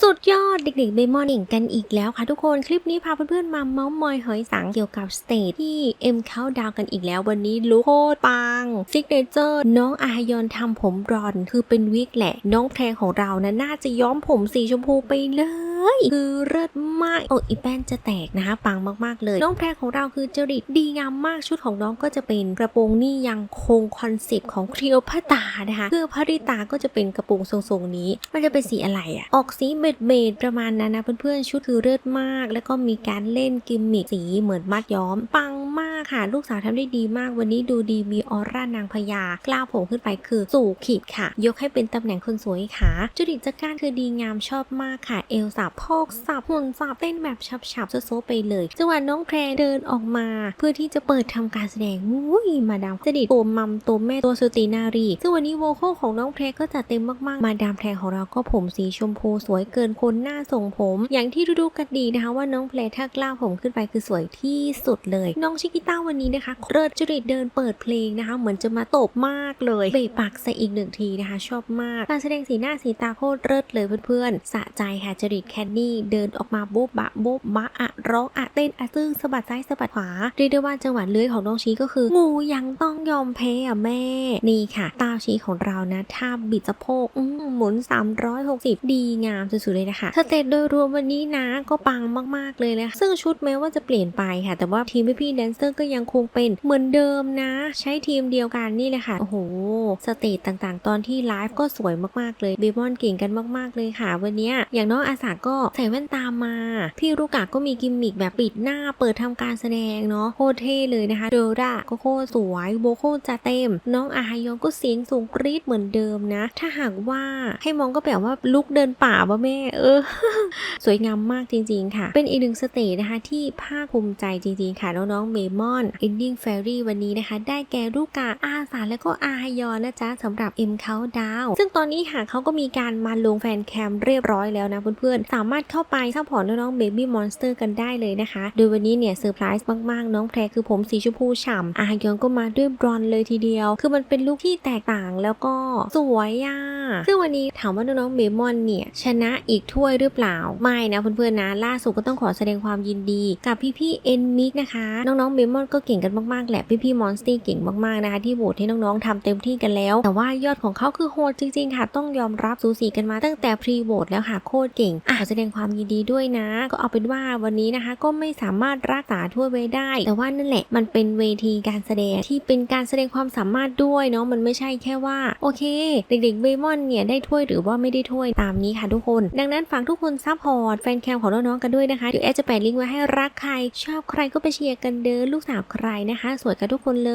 สุดยอดเด็กๆเบมอนเก่งกันอีกแล้วค่ะทุกคนคลิปนี้พาเพื่อนๆมาเมาส์มอยหอยสังเกี่ยวกับสเตจที่เอ็มเข้าดาวกันอีกแล้ววันนี้ลุคโคตรปังซิกเนเจอร์น้องอายอนทำผมบรอนคือเป็นวิกแหละ น้องแพรของเรานะน่าจะย้อมผมสีชมพูไปเลยคือเลิศมากโอ้อีแป้นจะแตกนะคะปังมากๆเลย น้องแพรของเราคือจริตดีงามมากชุดของน้องก็จะเป็นกระโปรงนี่ยังคงคอนเซปต์ของคลีโอพัตานะคะคือพริตาก็จะเป็นกระโปรงทรงๆนี้ มันจะเป็นสีอะไรอะออกสีเบดเบดๆประมาณนั้นนะเพื่อนๆชุดคือเลิศมาก แล้วก็มีการเล่นกิมมิคสีเหมือนมัดย้อมปัง ค่ะ ลูกสาวทำได้ดีมาก วันนี้ดูดีมีออร่านางพญากล้าวผมขึ้นไปคือสู่ขีดค่ะ ยกให้เป็นตำแหน่งคนสวยค่ะจริตจักร้านคือดีงามชอบมากค่ะ เอลสับพอกสับหุ่นสับเต้นแบบฉับๆโซไปเลยจังหวะน้องแพรเดินออกมา เพื่อที่จะเปิดทำการแสดงอุ้ยมาดามจริตตัวมัมตัวแม่ตัวสตรีนารี ซึ่งวันนี้โวโคของน้องแพรก็จัดเต็มมากๆ มาดามแพรของเราก็ผมสีชมพูสวยเกินคนหน้าส่งผม อย่างที่รู้ๆกันดีนะคะว่าน้องแพรถ้ากล้าวผมขึ้นไปคือสวยที่สุดเลย น้องชิกิต้าวันนี้นะคะเริดจริตเดินเปิดเพลงนะคะ เหมือนจะมาตบมากเลยเบะปากใส่อีกหนึ่งทีนะคะ ชอบมากการแสดงสีหน้าสีตาโคตรเลิศเลยเพื่อนๆ สะใจค่ะจริตแคนนี่เดินออกมาโบ๊ะบะโบ๊ะบะอะร้องอะเต้นอะซึ่งสะบัดซ้ายสะบัดขวาเรียกได้ว่าจังหวะเลื้อยของน้องชีก็คือ งูยังต้องยอมแพ้อะแม่ นี่ค่ะตาชีของเรานะท่าบิดสะโพกอื้อหมุน 360 ดีงามสุดๆเลยนะคะสเตจโดยรวมวันนี้นะก็ปังมากๆเลยนะคะซึ่งชุดแม้ว่าจะเปลี่ยนไปค่ะ แต่ว่าทีมพี่ๆแดนเซอร์ก็ยังคงเป็นเหมือนเดิมนะ ใช้ทีมเดียวกันนี่แหละค่ะ โอ้โห สเตจต่างๆ ตอนที่ไลฟ์ก็สวยมากๆเลยเบอนเก่งกันมากๆเลยค่ะ วันนี้อย่างน้องอาสาก็ใส่แว่นตามาพี่ลูกกาก็มีกิมมิคแบบปิดหน้าเปิดทำการแสดงเนาะโคตรเท่เลยนะคะเดอร่าก็โคตรสวยโบโคตรจะเต็ม น้องอาฮายองก็เสียงสูงกรี๊ดเหมือนเดิมนะ ถ้าหากว่าให้มองก็แบบว่าลุกเดินป่าป่ะแม่ เออ สวยงามมากจริงๆค่ะ เป็นอีกหนึ่งสเตจนะคะที่ภาคภูมิใจจริงๆค่ะน้องๆเมมอน Ending Fairy วันนี้นะคะ ได้แก่ลูกกาอาสาและก็อาฮยอนนะจ๊ะสำหรับ M Countdown ซึ่งตอนนี้ค่ะเขาก็มีการมาลงแฟนแคมเรียบร้อยแล้วนะเพื่อนๆ สามารถเข้าไปซัพพอร์ตน้องๆ Baby Monster กันได้เลยนะคะ โดยวันนี้เนี่ยเซอร์ไพรส์มากๆ น้องแพรคือผมสีชมพูฉ่ำอาฮยอนก็มาด้วยบรอนเลยทีเดียว คือมันเป็นลุคที่แตกต่างแล้วก็สวยอะซึ่งวันนี้ถามว่าน้องๆเบมอนเนี่ยชนะอีกถ้วยหรือเปล่าไม่นะเพื่อนๆนะล่าสุดก็ต้องขอแสดงความยินดี กับพี่ๆเอ็นมิกนะคะน้องๆเบมอนก็เก่งกันมากๆแหละพี่ๆมอนสตี้เก่งมากๆนะคะที่โหวตให้น้องๆทำเต็มที่กันแล้ว แต่ว่ายอดของเขาคือโหดจริงๆค่ะต้องยอมรับสูสีกันมาตั้งแต่พรีโหวตแล้วค่ะโคตรเก่งอะแสดงความยินดีด้วยนะ ก็เอาเป็นว่าวันนี้นะคะก็ไม่สามารถรักษาถ้วยไว้ได้ แต่ว่านั่นแหละมันเป็นเวทีการแสดงที่เป็นการแสดงความสามารถด้วยเนาะมันไม่ใช่แค่ว่าโอเค เด็กๆเบมอนเนี่ยได้ถ้วยหรือว่าไม่ได้ถ้วยตามนี้ค่ะทุกคน ดังนั้นฝากทุกคนซัพพอร์ตแฟนแคมของน้องๆกันด้วยนะคะเดี๋ยวแอดจะแปะลิงก์ไว้ให้รักใคร ชอบใครก็ไปเชียร์กันเด้อลูกสาวใครนะคะ สวยกันทุกคนเลย